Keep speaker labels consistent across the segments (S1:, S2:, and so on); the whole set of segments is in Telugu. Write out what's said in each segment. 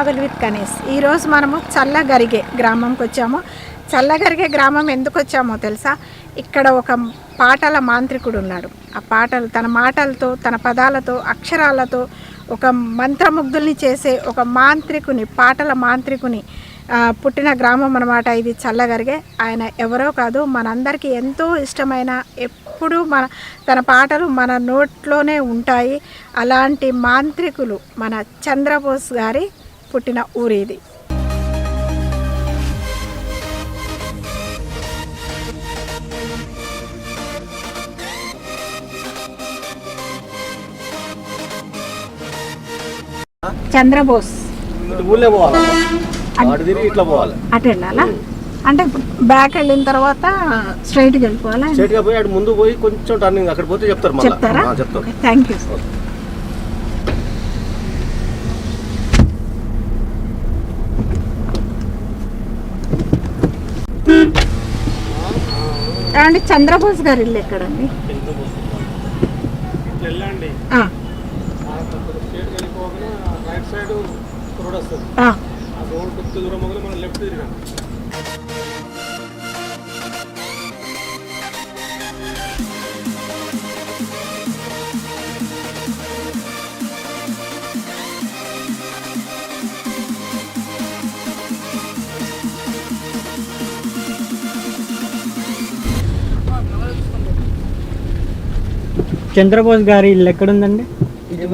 S1: ట్రావెల్ విత్ గణేష్ ఈరోజు మనము చల్లగరిగే గ్రామంకి వచ్చాము. చల్లగరిగే గ్రామం ఎందుకు వచ్చామో తెలుసా? ఇక్కడ ఒక పాటల మాంత్రికుడు ఉన్నాడు. ఆ పాటలు తన మాటలతో తన పదాలతో అక్షరాలతో ఒక మంత్రముగ్ధుల్ని చేసే ఒక మాంత్రికుని పాటల మాంత్రికుని పుట్టిన గ్రామం అనమాట ఇది చల్లగరిగే. ఆయన ఎవరో కాదు మనందరికీ ఎంతో ఇష్టమైన ఎప్పుడూ మన తన పాటలు మన నోట్లోనే ఉంటాయి. అలాంటి మాంత్రికులు మన చంద్రబోస్ గారి పుట్టిన ఊరు ఇది. చంద్రబోస్.
S2: ఇటు ఊళ్ళో పోవాలి? అటు తిరిగి ఇట్లా పోవాలి?
S1: అటు వెళ్ళాలా? అంటే బ్యాక్ వెళ్ళిన తర్వాత స్ట్రైట్కి వెళ్ళిపోవాలా?
S2: స్ట్రైట్గా పోయి అటు ముందు పోయి కొంచెం టర్నింగ్ అక్కడ పోతే చెప్తారు
S1: చెప్తారా?
S2: చెప్తారు.
S1: థ్యాంక్ యూ అండి చంద్రబోస్ గారు ఇల్లు ఎక్కడండి?
S2: రోడ్ వస్తుంది. రోడ్ కొద్ది దూరం మొదలు మనం లెఫ్ట్ తిరిగాం.
S3: చంద్రబోస్ గారి ఇల్లు ఎక్కడుందండి?
S4: రైట్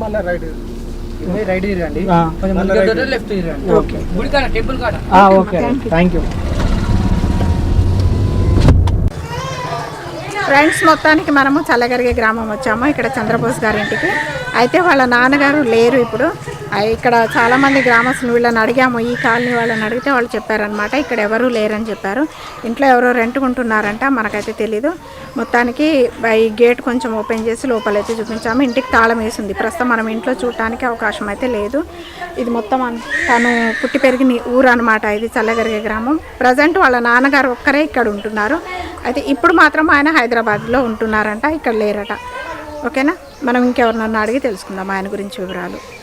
S2: మళ్ళీ రైట్
S4: ఇటు పోయి రైట్ తిరగండి
S3: ఆ,
S4: కొంచెం
S2: మళ్ళీ
S4: ముందుకు
S2: రైట్
S4: వెళ్తే లెఫ్ట్ తిరగండి
S1: ఓకే
S4: గుడి కాడ టెంపుల్ కాడ
S3: ఆ, okay
S1: Thank you.
S3: Thank you
S1: friends మొత్తానికి మనము చల్లగరిగే గ్రామం వచ్చాము ఇక్కడ చంద్రబోస్ గారి ఇంటికి. అయితే వాళ్ళ నాన్నగారు లేరు ఇప్పుడు. ఇక్కడ చాలామంది గ్రామస్తులు వీళ్ళని అడిగాము ఈ కాలనీ వాళ్ళని అడిగితే వాళ్ళు చెప్పారనమాట ఇక్కడ ఎవరూ లేరని చెప్పారు. ఇంట్లో ఎవరో రెంట్కుంటున్నారంట మనకైతే తెలీదు. మొత్తానికి ఈ గేట్ కొంచెం ఓపెన్ చేసి లోపలైతే చూపించాము. ఇంటికి తాళం వేసింది. ప్రస్తుతం మనం ఇంట్లో చూడటానికి అవకాశం అయితే లేదు. ఇది మొత్తం తను పుట్టి పెరిగిన ఊరు అనమాట ఇది చల్లగరిగే గ్రామం. ప్రజెంట్ వాళ్ళ నాన్నగారు ఒక్కరే ఇక్కడ ఉంటున్నారు. అయితే ఇప్పుడు మాత్రం ఆయన హైదరాబాద్ హైదరాబాద్లో ఉంటున్నారంట ఇక్కడ లేరట. ఓకేనా? మనం ఇంకెవరినన్నా అడిగి తెలుసుకుందాం ఆయన గురించి వివరాలు.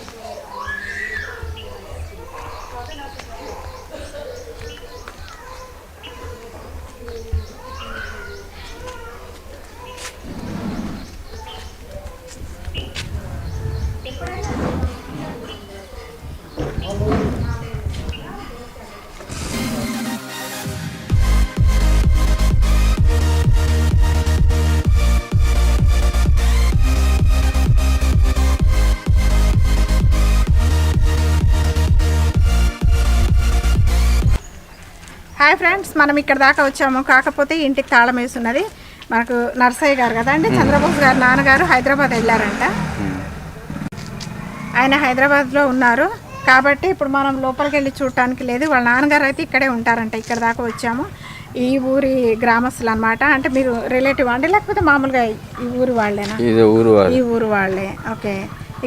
S1: హాయ్ ఫ్రెండ్స్ మనం ఇక్కడ దాకా వచ్చాము. కాకపోతే ఇంటికి తాళం వేసి ఉన్నది మనకు నర్సయ్య గారు కదా అండి. చంద్రబాబు గారు నాన్నగారు హైదరాబాద్ వెళ్ళారంట. ఆయన హైదరాబాద్లో ఉన్నారు. కాబట్టి ఇప్పుడు మనం లోపలికి వెళ్ళి చూడటానికి లేదు. వాళ్ళ నాన్నగారు అయితే ఇక్కడే ఉంటారంట. ఇక్కడ దాకా వచ్చాము. ఈ ఊరి గ్రామస్తులు అనమాట అంటే మీరు రిలేటివ్ అండి? లేకపోతే మామూలుగా ఈ ఊరి వాళ్ళేనా? ఈ ఊరు వాళ్ళే. ఓకే.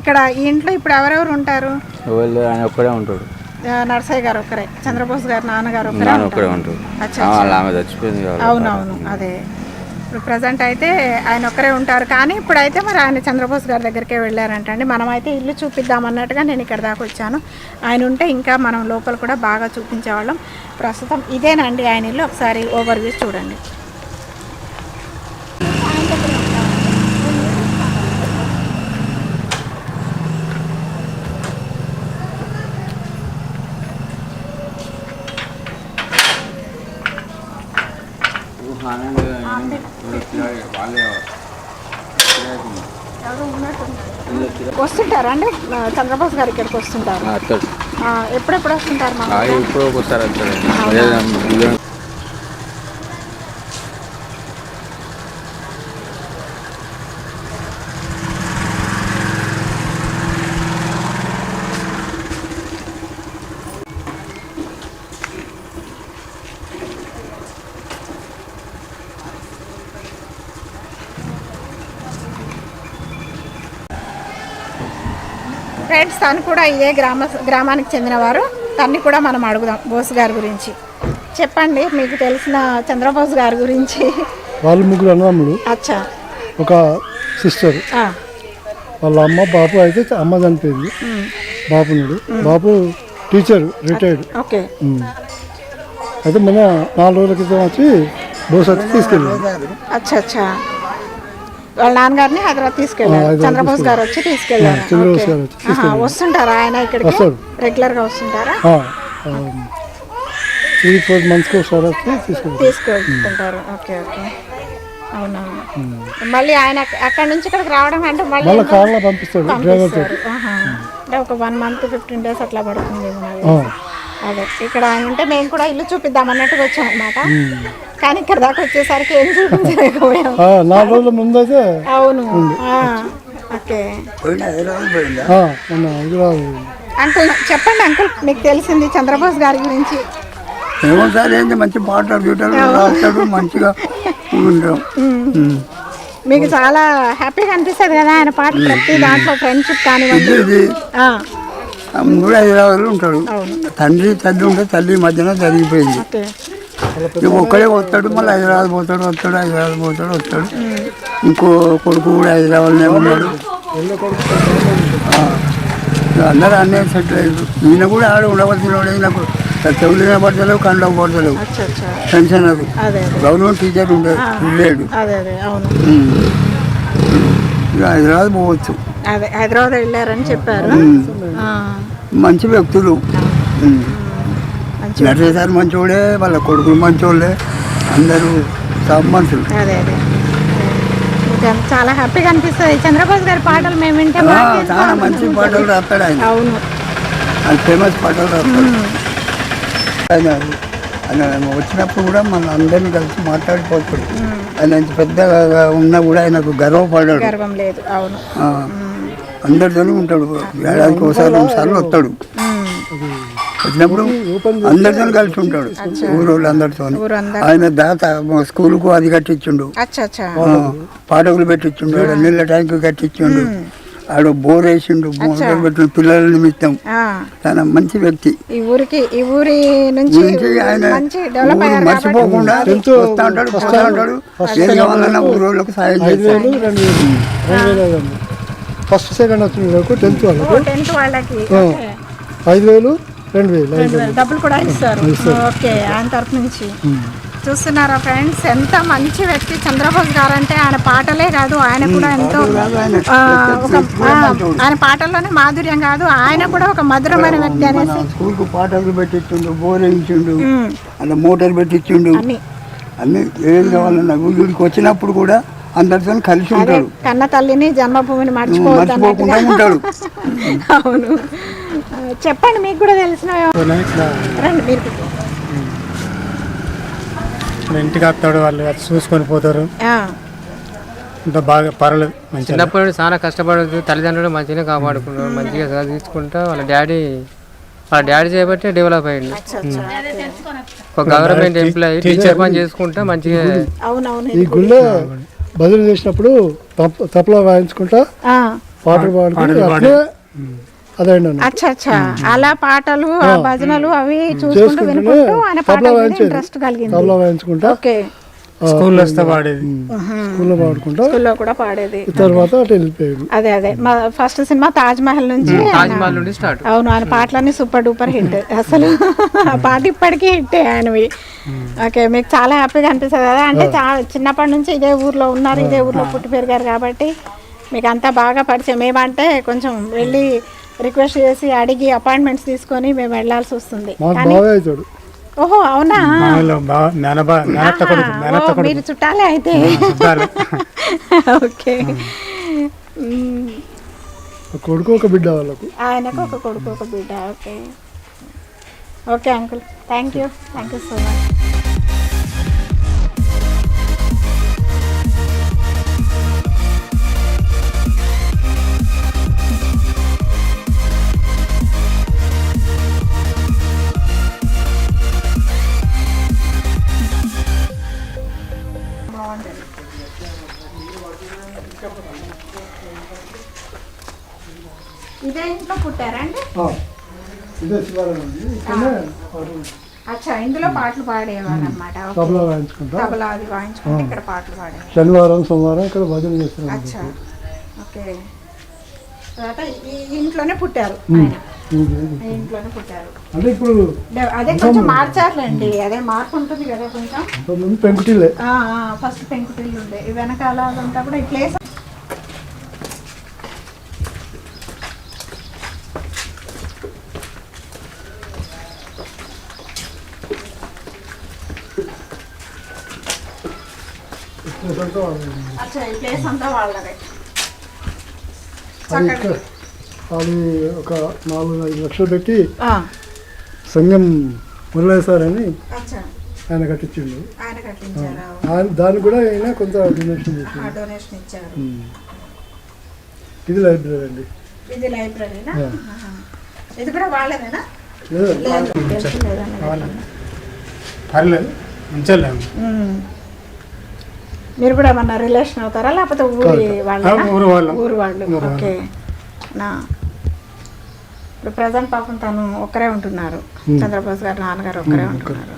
S1: ఇక్కడ ఈ ఇంట్లో ఇప్పుడు ఎవరెవరు ఉంటారు?
S5: వాళ్ళు ఆయన ఒక్కడే ఉంటాడు.
S1: నర్సయ్య గారు ఒక్కరే చంద్రబోస్ గారు నాన్నగారు ఒక్కరే
S5: నాన్న
S1: ఉంటారు.
S5: వాళ్ళ ఆమె చచ్చిపోయింది
S1: అవునవును అదే. ఇప్పుడు ప్రజెంట్ అయితే ఆయన ఒక్కరే ఉంటారు కానీ ఇప్పుడైతే మరి ఆయన చంద్రబోస్ గారి దగ్గరికే వెళ్ళారంటండి. మనం అయితే ఇల్లు చూపిద్దాం అన్నట్టుగా నేను ఇక్కడ దాకా వచ్చాను. ఆయన ఉంటే ఇంకా మనం లోపల కూడా బాగా చూపించేవాళ్ళం ప్రస్తుతం ఇదేనండి ఆయన ఇల్లు. ఒకసారి ఓవర్ వ్యూ చూడండి. వస్తుంటారా అండి ఆ, చంద్రబోస్ గారు ఇక్కడికి వస్తుంటారు. ఎప్పుడెప్పుడు వస్తుంటారు
S5: ఇప్పుడు ఒకసారి
S1: తను కూడా ఇదే గ్రామ గ్రామానికి చెందినవారు. తన్ని కూడా మనం అడుగుదాం బోస్ గారి గురించి. చెప్పండి మీకు తెలిసిన చంద్రబోస్ గారి గురించి.
S6: వాళ్ళు ముగ్గురు అన్నదమ్ములు
S1: అచ్చా.
S6: ఒక సిస్టర్.
S3: వాళ్ళ అమ్మ బాపు అయితే అమ్మ చనిపోయింది. బాపునుడు. బాపు టీచర్ రిటైర్డ్.
S1: ఓకే.
S3: అయితే మొన్న నాలుగు రోజుల క్రితం వచ్చి బోస్ వచ్చి తీసుకెళ్ళాడు
S1: అచ్చా అచ్చా. వాళ్ళ నాన్నగారిని హైదరాబాద్ తీసుకెళ్ళారు. చంద్రబోస్ గారు వచ్చి తీసుకెళ్ళారు. వస్తుంటారా? ఆయన ఇక్కడికి. రెగ్యులర్గా వస్తుంటారా?
S3: త్రీ ఫోర్ మంత్స్కి ఒకసారి
S1: తీసుకెళ్తుంటారు. Okay okay. అవునా? మళ్ళీ ఆయన అక్క- అక్కడి నుంచి ఇక్కడికి రావడం అంటే మళ్ళీ
S3: కార్లో పంపిస్తాడు డ్రైవర్.
S1: అంటే ఒక వన్ మంత్ ఫిఫ్టీన్ డేస్ అట్లా పడుతుంది. అదే. ఇక్కడ ఆయన ఉంటే మేము కూడా ఇల్లు చూపిద్దాం అన్నట్టుగా వచ్చాం అనమాట కానీ ఇక్కడ దాకా వచ్చేసరికి ఏం చూపించలేకపోయాం.
S3: ఆ, నాలుగు రోజుల ముందైతే
S1: అవును. ఆ, ఓకే. అంకుల్ చెప్పండి అంకుల్ మీకు తెలిసింది చంద్రబోస్ గారి గురించి.
S6: ఏమో సార్ ఏంటి మంచి పాటలు గీటలు రాస్తాడు మంచిగా ఉంటాం
S1: మీకు చాలా హ్యాపీగా అనిపిస్తుంది కదా ఆయన పాట ప్రతి దాంట్లో ఫ్రెండ్షిప్ కానివ్వండి.
S6: మూడు హైదరాబాద్లో ఉంటాడు.
S1: అవును.
S6: తండ్రి తల్లి ఉంటే తల్లి మధ్యన జరిగిపోయింది. ఇక ఒక్కడే వస్తాడు మళ్ళీ హైదరాబాద్ పోతాడు వస్తాడు హైదరాబాద్ పోతాడు వస్తాడు. ఇంకో కొడుకు కూడా హైదరాబాద్లోనే ఉన్నాడు. అందరూ అన్నీ సెటిల్ అయ్యారు. ఈయన కూడా ఆడ ఉండవలసిన వాడు ఈయనకు చెవులు పడతలేవు కండకు పడతలేవు. పెన్షన్ అది. గవర్నమెంట్ టీచర్ ఉండేది లేడు హైదరాబాద్ పోవచ్చు.
S1: అదే హైదరాబాద్ వెళ్ళారని చెప్పారు.
S6: మంచి వ్యక్తులు. నటరాజు సార్ మంచోడే వాళ్ళ కొడుకులు మంచోళ్ళే అందరూ సబ్ మనుషులు.
S1: అదే అదే. చాలా హ్యాపీగా అనిపిస్తుంది. చంద్రబాబు గారి పాటలు మేము వింటే
S6: చాలా మంచి పాటలు రాస్తాడు ఆయన.
S1: అవును.
S6: ఆయన ఫేమస్ పాటలు రాస్తాడు. ఆయన ఆయన వచ్చినప్పుడు కూడా మన అందరిని కలిసి మాట్లాడిపోతాడు. ఆయన ఇంత పెద్దగా ఉన్నా కూడా ఆయనకు గర్వపడ్డాడు
S1: గర్వం లేదు. అవును.
S6: అందరితోనే ఉంటాడు. ఏడాదికి ఒకసారి రెండు సార్లు వస్తాడు. వచ్చినప్పుడు అందరితో కలిసి ఉంటాడు. ఊరోళ్ళు అందరితో ఆయన దాత మా స్కూల్కు అది కట్టించుండు
S1: అచ్చా అచ్చా.
S6: ఆ, పాటకులు పెట్టించుండు ఆడ నీళ్ళ ట్యాంక్ కట్టించుండు ఆడ బోర్ వేసిండు బోర్ పెట్టిన పిల్లల నిమిత్తం.
S1: ఆ,
S6: చాలా మంచి వ్యక్తి.
S1: ఈ ఊరికి ఈ ఊరి నుంచి
S6: ఆయన
S1: మంచి డెవలప్
S6: ఊరు
S1: అయ్యారు కాబట్టి.
S6: మర్చిపోకుండా వస్తా ఉంటాడు పోతా ఉంటాడు కావాలన్నా ఊరోళ్ళకి సాయం చేస్తాడు.
S3: ఫస్ట్ సెకండ్ వచ్చిన వాళ్ళకు. టెన్త్ వాళ్ళకు. ఐదు వేలు రెండు వేలు
S1: డబ్బులు కూడా ఇస్తారు. ఓకే ఆయన తరపు నుంచి. చూస్తున్నారా ఫ్రెండ్స్? ఎంత మంచి వ్యక్తి చంద్రబోస్ గారు అంటే ఆయన పాటలే కాదు ఆయన కూడా ఎంతో ఒక ఆయన పాటల్లోనే మాధుర్యం కాదు ఆయన కూడా ఒక మధురమైన వ్యక్తి అనేసి.
S6: స్కూల్కు పాటలు పెట్టించుండు బోర్ వేయించుండు
S1: ఉమ్,
S6: అలా మోటార్ పెట్టించుండు
S1: అన్ని.
S6: ఏది కావాలన్నా వీడికి వచ్చినప్పుడు కూడా అందరితో కలిసి ఉంటాడు.
S1: కన్న తల్లిని జన్మభూమిని
S6: మర్చిపోకుండా. ఉంటాడు.
S1: అవును. చెప్పండి మీకు కూడా తెలిసిన రండి మీరు.
S3: ఇంటికి వస్తాడు వాళ్ళు చూసుకొని పోతారు.
S1: ఆ,
S3: ఇంత బాగా
S4: చిన్నప్పటి నుండి చాలా కష్టపడదు తల్లిదండ్రులు మంచిగా కాపాడుకున్నారు మంచిగా చదివించుకుంటా వాళ్ళ డాడీ వాళ్ళ డాడీ చేయబట్టి డెవలప్ అయ్యింది
S1: అచ్చా, అచ్చా.
S4: ఒక గవర్నమెంట్ ఎంప్లాయీ టీచర్ పని చేసుకుంటా మంచిగా
S1: అవునవును.
S3: బదులు చేసినప్పుడు తప్ తపలా వాయించుకుంటా
S1: ఆ,
S3: పాటలు పాడుకుంటూ అట్లే అదేండి అన్న
S1: అచ్చా అచ్చా. అలా పాటలు ఆ భజనలు అవి చూసుకుంటూ
S3: చేసుకుంటూనే
S1: వినుకుంటూ ఆయన
S3: తబలా
S1: పాటల మీద
S3: వాయించేది.
S1: ఇంట్రెస్ట్ కలిగింది.
S3: తబలా వాయించుకుంటా
S1: ఓకే.
S3: స్కూల్లో వస్తే పాడేది స్కూల్లో పాడుకుంటా.
S1: స్కూల్లో కూడా పాడేది.
S3: తర్వాత అటు వెళ్ళిపోయాడు
S1: అదే అదే. మా ఫస్ట్ సినిమా తాజ్ మహల్ నుంచి
S4: తాజ్ మహల్ నుండి స్టార్ట్.
S1: అవును ఆయన పాటలన్నీ సూపర్ డూపర్ హిట్. అసలు ఆ పాట ఇప్పటికీ హిట్టే ఆయనవి. ఓకే మీకు చాలా హ్యాపీగా అనిపిస్తుంది కదా? అంటే చాలా చిన్నప్పటి నుంచి ఇదే ఊర్లో ఉన్నారు ఇదే ఊర్లో పుట్టి పెరిగారు కాబట్టి మీకు అంతా బాగా పరిచయం. మేమంటే కొంచెం వెళ్ళి రిక్వెస్ట్ చేసి అడిగి అపాయింట్మెంట్స్ తీసుకొని మేము వెళ్ళాల్సి వస్తుంది. కానీ ఓహో అవునా? మీరు చుట్టాలే అయితే. ఓకే.
S3: కొడుకు ఒక బిడ్డ వాళ్ళకు.
S1: ఆయనకు ఒక కొడుకు ఒక బిడ్డ. Okay. Okay uncle. Thank you thank you so much ఇదే ఇంట్లో పుట్టారా అండి?
S3: ఇదే శివాలయం ఉంది. ఇక్కడనే పాటలు.
S1: అచ్చా ఇందులో పాటలు పాడేవారు అనమాట
S3: తబలా వాయించుకుంటా
S1: తబలా అది వాయించుకుంటే ఇక్కడ పాటలు
S3: శనివారం సోమవారం ఇక్కడ భజన
S1: అచ్చా ఓకే. తర్వాత ఈ ఇంట్లోనే పుట్టారు ఇంట్లోనే పుట్టారు.
S3: అంటే ఇప్పుడు
S1: అదే కొంచెం మార్చారులేండి. అదే మార్పు ఉంటుంది కదా కొంచెం.
S3: పెంకుటిల్లే.
S1: ఫస్ట్ పెంకుటిల్లు ఉండే. వెనకాల అదంతా కూడా ఈ ప్లేస్ అచ్చా ఈ ప్లేస్ అంతా వాళ్ళదే.
S3: అది అది ఒక నాలుగు ఐదు లక్షలు పెట్టి సంఘం మురళయ్య సార్ అని ఆయన కట్టించిండు.
S1: ఆయన
S3: దానికి కూడా ఆయన కొంత డొనేషన్ చేసిండు. ఇది లైబ్రరీ అండి.
S1: ఇది లైబ్రరీనా. ఇది కూడా వాళ్ళదేనా?
S3: లేదు.
S7: పర్లేదు
S1: ఉమ్. మీరు కూడా ఏమన్నా రిలేషన్ అవుతారా? లేకపోతే ఊరి వాళ్ళ.
S7: ఊరు వాళ్ళం.
S1: ఊరు వాళ్ళు. ఓకే. నా ఇప్పుడు ప్రజెంట్ పాపం తను ఒక్కరే ఉంటున్నారు. చంద్రబోస్ గారు నాన్నగారు ఒక్కరే ఉంటున్నారు.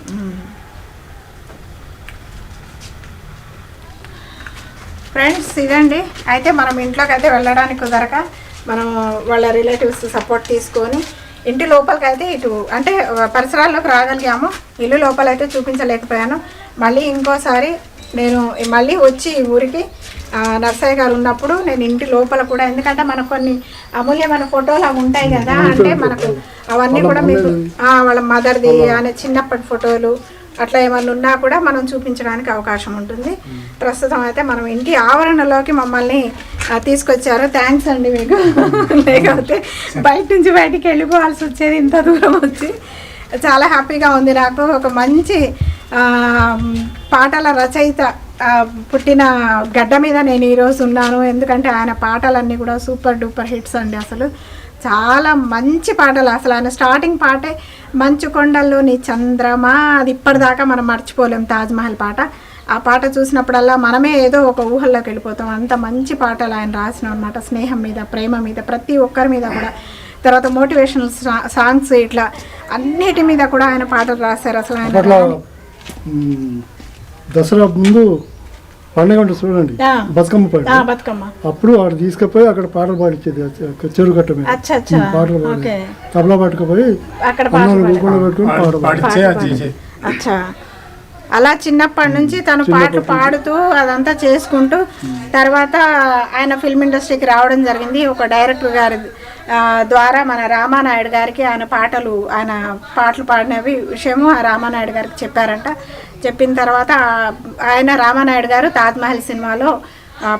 S1: ఫ్రెండ్స్ ఇదండి. అయితే మనం ఇంట్లోకి అయితే వెళ్ళడానికి కుదరక మనం వాళ్ళ రిలేటివ్స్ సపోర్ట్ తీసుకొని ఇంటి లోపలికి అయితే ఇటు అంటే పరిసరాల్లోకి రాగలిగాము. ఇల్లు లోపలైతే చూపించలేకపోయాను. మళ్ళీ ఇంకోసారి నేను మళ్ళీ వచ్చి ఊరికి నర్సయ్య గారు ఉన్నప్పుడు నేను ఇంటి లోపల కూడా ఎందుకంటే మనకు కొన్ని అమూల్యమైన ఫోటోలు అవి ఉంటాయి కదా అంటే మనకు అవన్నీ కూడా మీకు వాళ్ళ మదర్ది అనే చిన్నప్పటి ఫోటోలు అట్లా ఏమన్నా ఉన్నా కూడా మనం చూపించడానికి అవకాశం ఉంటుంది. ప్రస్తుతం అయితే మనం ఇంటి ఆవరణలోకి మమ్మల్ని తీసుకొచ్చారు. థ్యాంక్స్ అండి మీకు. లేకపోతే బయట నుంచి బయటికి వెళ్ళిపోవాల్సి వచ్చేది ఇంత దూరం వచ్చి. చాలా హ్యాపీగా ఉంది నాకు. ఒక మంచి పాటల రచయిత పుట్టిన గడ్డ మీద నేను ఈరోజు ఉన్నాను. ఎందుకంటే ఆయన పాటలన్నీ కూడా సూపర్ డూపర్ హిట్స్ అండి అసలు. చాలా మంచి పాటలు అసలు. ఆయన స్టార్టింగ్ పాటే మంచు కొండల్లోని చంద్రమా అది ఇప్పటిదాకా మనం మర్చిపోలేం తాజ్మహల్ పాట. ఆ పాట చూసినప్పుడల్లా మనమే ఏదో ఒక ఊహల్లోకి వెళ్ళిపోతాం. అంత మంచి పాటలు ఆయన రాసిన అనమాట స్నేహం మీద ప్రేమ మీద ప్రతి ఒక్కరి మీద కూడా. తర్వాత మోటివేషనల్ సాంగ్స్ ఇట్లా అన్నిటి మీద కూడా ఆయన పాటలు రాశారు అసలు ఆయన
S3: దసరా ముందు పండుగ ఉంటుంది చూడండి. బతుకమ్మ
S1: ఆ,
S3: పండుగ
S1: బతుకమ్మ.
S3: అప్పుడు వాడు తీసుకుపోయి అక్కడ పాటలు పాడించేది ఆ చెరువు కట్ట మీద.
S1: అచ్చా అచ్చా.
S3: ఉమ్, పాటలు
S1: ఓకే.
S3: పాడి తబలా పట్టుకుపోయి
S1: అక్కడ
S3: అన్నాలు పెట్టుకుని
S1: అచ్చా. అలా చిన్నప్పటి నుంచి తను పాటలు పాడుతూ అదంతా చేసుకుంటూ తర్వాత ఆయన ఫిల్మ్ ఇండస్ట్రీకి రావడం జరిగింది. ఒక డైరెక్టర్ గారి ద్వారా మన రామానాయుడు గారికి ఆయన పాటలు ఆయన పాటలు పాడినవి విషయము ఆ రామానాయుడు గారికి చెప్పారంట. చెప్పిన తర్వాత ఆయన రామానాయుడు గారు తాజ్మహల్ సినిమాలో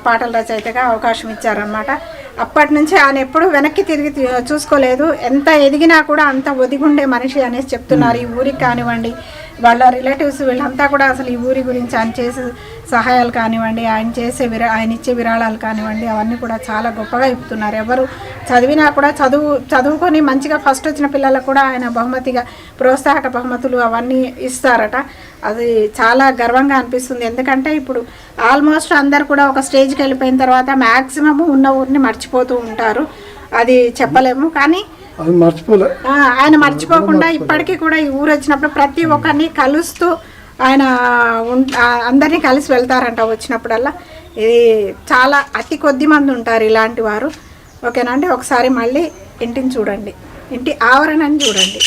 S1: పాటల రచయితగా అవకాశం ఇచ్చారనమాట అప్పటి నుంచి ఆయన ఎప్పుడు వెనక్కి తిరిగి చూసుకోలేదు. ఎంత ఎదిగినా కూడా అంత ఒదిగుండే మనిషి అనేసి చెప్తున్నారు. ఈ ఊరికి కానివ్వండి వాళ్ళ రిలేటివ్స్ వీళ్ళంతా కూడా అసలు ఈ ఊరి గురించి ఆయన చేసే సహాయాలు కానివ్వండి ఆయన చేసే విరా ఆయన ఇచ్చే విరాళాలు కానివ్వండి అవన్నీ కూడా చాలా గొప్పగా చెప్తున్నారు. ఎవరు చదివినా కూడా చదువు చదువుకొని మంచిగా ఫస్ట్ వచ్చిన పిల్లలకు కూడా ఆయన బహుమతిగా ప్రోత్సాహక బహుమతులు అవన్నీ ఇస్తారట. అది చాలా గర్వంగా అనిపిస్తుంది. ఎందుకంటే ఇప్పుడు ఆల్మోస్ట్ అందరు కూడా ఒక స్టేజ్కి వెళ్ళిపోయిన తర్వాత మ్యాక్సిమం ఉన్న ఊరిని మర్చిపోతూ ఉంటారు. అది చెప్పలేము. కానీ
S3: అది మర్చిపోలే.
S1: ఆయన మర్చిపోకుండా ఇప్పటికీ కూడా ఈ ఊరు వచ్చినప్పుడు ప్రతి ఒక్కరిని కలుస్తూ ఆయన అందరినీ కలిసి వెళ్తారంట వచ్చినప్పుడల్లా. ఇది చాలా అతి కొద్ది మంది ఉంటారు ఇలాంటి వారు. ఓకేనా అండి? ఒకసారి మళ్ళీ ఇంటిని చూడండి. ఇంటి ఆవరణని చూడండి.